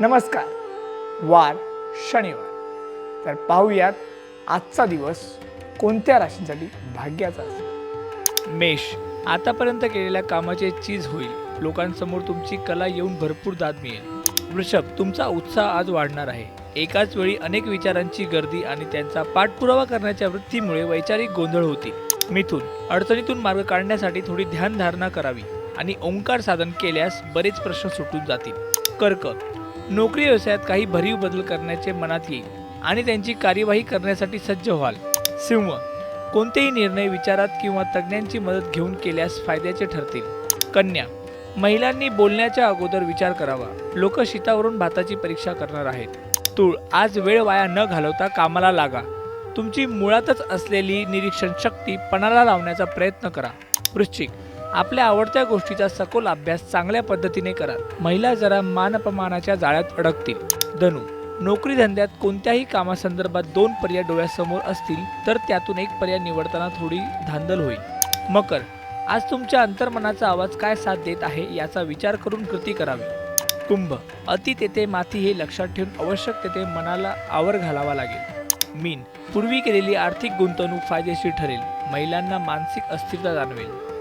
नमस्कार. वार शनिवार. तर पाहूयात आजचा दिवस कोणत्या राशींसाठी भाग्याचा असेल? मेष आतापर्यंत केलेल्या कामाचे चीज होईल. लोकांसमोर तुमची कला येऊन भरपूर दाद मिळेल. वृषभ तुमचा उत्साह आज वाढणार आहे. एकाच वेळी अनेक विचारांची गर्दी आणि त्यांचा पाठपुरावा करण्याच्या वृत्तीमुळे वैचारिक गोंधळ होतील. मिथून अडचणीतून मार्ग काढण्यासाठी थोडी ध्यानधारणा करावी आणि ओंकार साधन केल्यास बरेच प्रश्न सुटून जातील. कर्क नोकरी व्यवसायात काही भरीव बदल करण्याचे मनात येईल आणि त्यांची कार्यवाही करण्यासाठी सज्ज व्हाल. सिंह कोणतेही निर्णय विचारात किंवा तज्ज्ञांची मदत घेऊन केल्यास फायद्याचे ठरतील. कन्या महिलांनी बोलण्याच्या अगोदर विचार करावा. लोक शीतावरून भाताची परीक्षा करणार आहेत. तूळ आज वेळ वाया न घालवता कामाला लागा. तुमची मुळातच असलेली निरीक्षण शक्ती पणाला लावण्याचा प्रयत्न करा. वृश्चिक आपल्या आवडत्या गोष्टीचा सखोल अभ्यास चांगल्या पद्धतीने करा. महिला जरा मानपमानाच्या जाळ्यात अडकतील. धनु नोकरी धंद्यात कोणत्याही कामासंदर्भात दोन पर्याय डोळ्यासमोर असतील तर त्यातून एक पर्याय निवडताना थोडी धांदल होईल. मकर आज तुमच्या अंतर्मनाचा आवाज काय साथ देत आहे याचा विचार करून कृती करावी. कुंभ अति तेथे माती हे लक्षात ठेवून आवश्यक तेथे मनाला आवर घालावा लागेल. मीन पूर्वी केलेली आर्थिक गुंतवणूक फायदेशीर ठरेल. महिलांना मानसिक अस्थिरता जाणवेल.